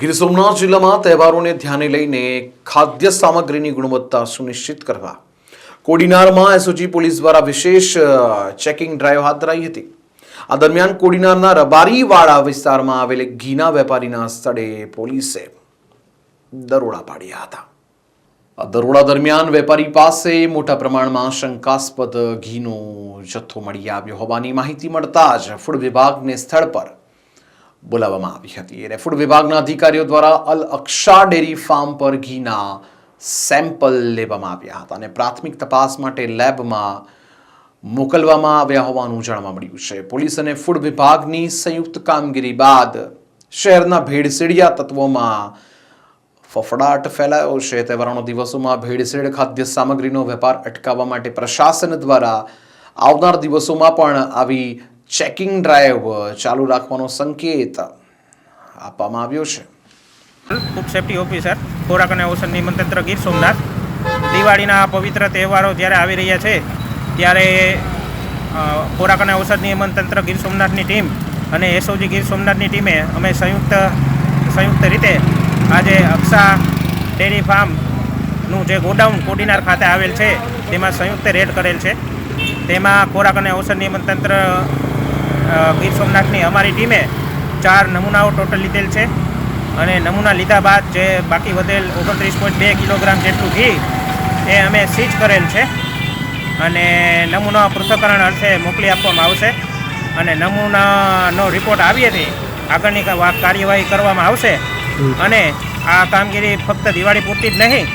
ગીર સોમનાથ જિલ્લામાં તહેવારોને ધ્યાને લઈને ખાદ્ય સામગ્રીની ગુણવત્તા સુનિશ્ચિત કરવા. કોડીનારમાં એસઓજી પોલીસ દ્વારા વિશેષ ચેકિંગ ડ્રાઈવ હાથ ધરાઈ હતી. આ દરમિયાન કોડીનારના રબારીવાડા વિસ્તારમાં આવેલ ઘીના વેપારીના સ્થળે પોલીસે દરોડા પાડ્યા હતા. આ દરોડા દરમિયાન વેપારી પાસે મોટા પ્રમાણમાં શંકાસ્પદ ઘીનો જથ્થો મળી આવ્યો હોવાની માહિતી મળતા જ ફૂડ વિભાગને સ્થળ પર બોલાવવામાં આવી હતી. અને ફૂડ વિભાગના અધિકારીઓ દ્વારા અલ અક્ષા ડેરી ફાર્મ પર ઘીના સેમ્પલ લેવામાં આવ્યા હતા અને પ્રાથમિક તપાસ માટે લેબમાં મોકલવામાં આવ્યા હોવાનું જાણવા મળ્યું છે. પોલીસ અને ફૂડ વિભાગની સંયુક્ત કામગીરી બાદ શહેરના ભેળસેડિયા તત્વોમાં ફફડાટ ફેલાયો છે. તહેવારોના દિવસોમાં ભેળસેળ ખાદ્ય સામગ્રીનો વેપાર અટકાવવા માટે પ્રશાસન દ્વારા આવનાર દિવસોમાં પણ આવી ચેકિંગ ડ્રાઈવ ચાલુ રાખવાનો સંકેત આપવામાં આવ્યો છે. ફૂડ સેફ્ટી ઓફિસર ખોરાક અને ઔષધ નિયમનતંત્ર ગીર સોમનાથ. દિવાળીના પવિત્ર તહેવારો જ્યારે આવી રહ્યા છે ત્યારે ખોરાક અને ઔષધ નિયમન તંત્ર ગીર સોમનાથની ટીમ અને એસઓજી ગીર સોમનાથની ટીમે અમે સંયુક્ત સંયુક્ત રીતે આજે અક્ષા ડેરી ફાર્મનું જે ગોડાઉન કોડીનાર ખાતે આવેલ છે તેમાં સંયુક્ત રેડ કરેલ છે. તેમાં ખોરાક અને ઔષધ નિયમન તંત્ર અ, ગીર સોમનાથની અમારી ટીમે ચાર નમૂનાઓ ટોટલ લીધેલ છે અને નમૂના લીધા બાદ જે બાકી વધેલ ઓગણત્રીસ પોઈન્ટ બે કિલોગ્રામ જેટલું ઘી એ અમે સીઝ કરેલ છે અને નમૂના પૃથ્થકરણ અર્થે મોકલી આપવામાં આવશે અને નમૂનાનો રિપોર્ટ આવ્યેથી આગળની કાર્યવાહી કરવામાં આવશે અને આ કામગીરી ફક્ત દિવાળી પૂરતી જ નહીં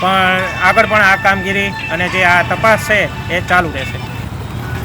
પણ આગળ પણ આ કામગીરી અને જે આ તપાસ છે એ ચાલુ રહેશે.